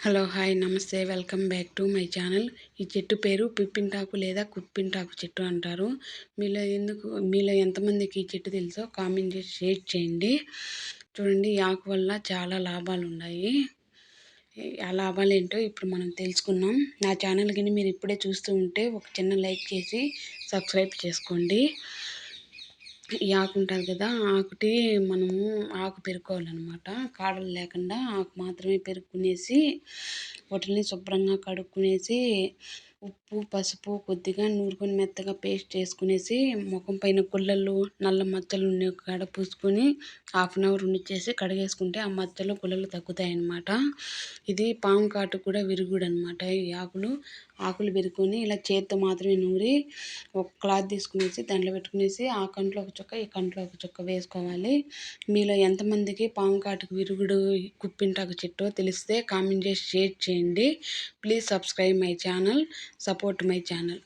Hello hi namaste welcome back to my channel. ఈ చెట్టు పేరు పిప్పింటాకు లేదా కుప్పింటాకు చెట్టు అంటారు. మీలో ఎందుకు మీలో ఎంతమందికి ఈ చెట్టు తెలుసో కామెంట్ చేసి షేర్ చేయండి. చూడండి ఈ ఆకు వల్ల చాలా లాభాలు ఉన్నాయి. ఆ లాభాలు ఏంటో ఇప్పుడు మనం తెలుసుకున్నాం నా ఛానల్ కానీ మీరు ఇప్పుడే చూస్తూ ఉంటే ఒక చిన్న లైక్ చేసి సబ్స్క్రైబ్ చేసుకోండి. ఈ ఆకు ఉంటుంది కదా ఆకుటి మనము ఆకు పెరుక్కోవాలన్నమాట. కాడలు లేకుండా ఆకు మాత్రమే పెరుక్కునేసి వాటిని శుభ్రంగా కడుక్కునేసి ఉప్పు పసుపు కొద్దిగా నూరుకొని మెత్తగా పేస్ట్ చేసుకునేసి ముఖం పైన గుల్లలు నల్ల మచ్చలు ఉండే కాడ పూసుకొని హాఫ్ అన్ అవర్ ఉండిచ్చేసి కడిగేసుకుంటే ఆ మచ్చలు గుల్లలు తగ్గుతాయి అన్నమాట ఇది పాము కాటు కూడా విరుగుడు అనమాట ఈ ఆకులు. ఆకులు పెరుకొని ఇలా చేత్తో మాత్రమే నూరి ఒక క్లాత్ తీసుకునేసి దాంట్లో పెట్టుకునేసి ఆ కంట్లో ఒక చుక్క ఈ కంట్లో ఒక చుక్క వేసుకోవాలి. మీలో ఎంతమందికి పాము కాటుకు విరుగుడు కుప్పింటాకు చెట్టు తెలిస్తే కామెంట్ చేసి షేర్ చేయండి. Please subscribe my channel. Support my channel